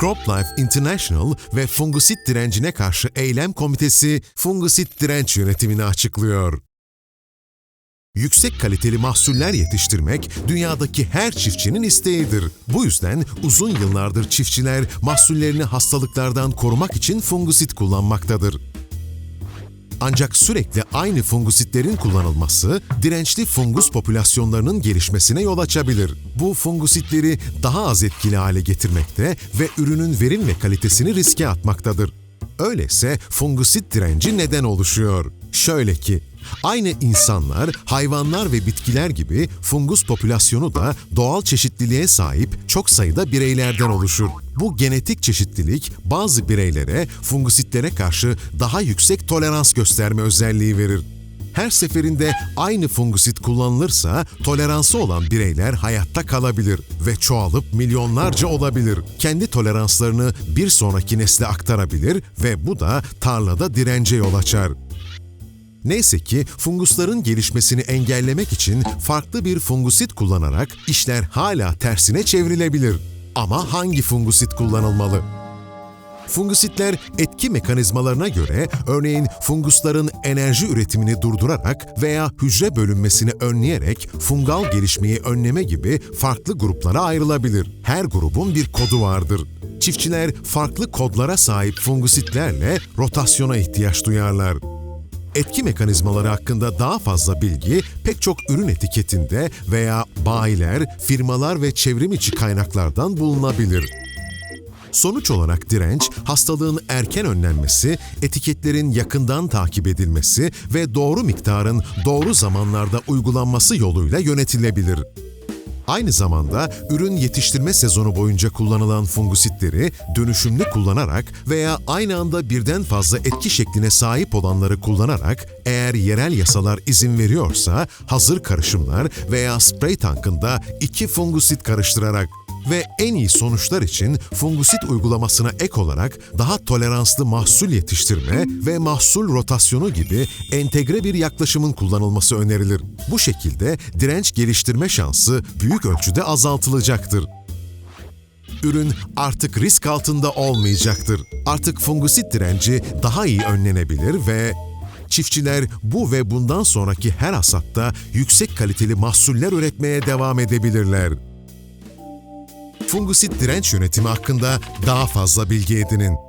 CropLife International ve fungisit direncine karşı eylem komitesi fungisit direnç yönetimini açıklıyor. Yüksek kaliteli mahsuller yetiştirmek dünyadaki her çiftçinin isteğidir. Bu yüzden uzun yıllardır çiftçiler mahsullerini hastalıklardan korumak için fungisit kullanmaktadır. Ancak sürekli aynı fungusitlerin kullanılması dirençli fungus popülasyonlarının gelişmesine yol açabilir. Bu fungusitleri daha az etkili hale getirmekte ve ürünün verim ve kalitesini riske atmaktadır. Öyleyse fungusit direnci neden oluşuyor? Şöyle ki, aynı insanlar, hayvanlar ve bitkiler gibi fungus popülasyonu da doğal çeşitliliğe sahip çok sayıda bireylerden oluşur. Bu genetik çeşitlilik bazı bireylere fungusitlere karşı daha yüksek tolerans gösterme özelliği verir. Her seferinde aynı fungusit kullanılırsa toleransı olan bireyler hayatta kalabilir ve çoğalıp milyonlarca olabilir. Kendi toleranslarını bir sonraki nesle aktarabilir ve bu da tarlada dirence yol açar. Neyse ki fungusların gelişmesini engellemek için farklı bir fungusit kullanarak işler hala tersine çevrilebilir. Ama hangi fungusit kullanılmalı? Fungusitler etki mekanizmalarına göre örneğin fungusların enerji üretimini durdurarak veya hücre bölünmesini önleyerek fungal gelişmeyi önleme gibi farklı gruplara ayrılabilir. Her grubun bir kodu vardır. Çiftçiler farklı kodlara sahip fungusitlerle rotasyona ihtiyaç duyarlar. Etki mekanizmaları hakkında daha fazla bilgi pek çok ürün etiketinde veya bayiler, firmalar ve çevrim içi kaynaklardan bulunabilir. Sonuç olarak direnç, hastalığın erken önlenmesi, etiketlerin yakından takip edilmesi ve doğru miktarın doğru zamanlarda uygulanması yoluyla yönetilebilir. Aynı zamanda ürün yetiştirme sezonu boyunca kullanılan fungusitleri dönüşümlü kullanarak veya aynı anda birden fazla etki şekline sahip olanları kullanarak eğer yerel yasalar izin veriyorsa hazır karışımlar veya sprey tankında iki fungusit karıştırarak ve en iyi sonuçlar için fungusit uygulamasına ek olarak daha toleranslı mahsul yetiştirme ve mahsul rotasyonu gibi entegre bir yaklaşımın kullanılması önerilir. Bu şekilde direnç geliştirme şansı büyük ölçüde azaltılacaktır. Ürün artık risk altında olmayacaktır. Artık fungusit direnci daha iyi önlenebilir ve çiftçiler bu ve bundan sonraki her hasatta yüksek kaliteli mahsuller üretmeye devam edebilirler. Fungusit direnç yönetimi hakkında daha fazla bilgi edinin.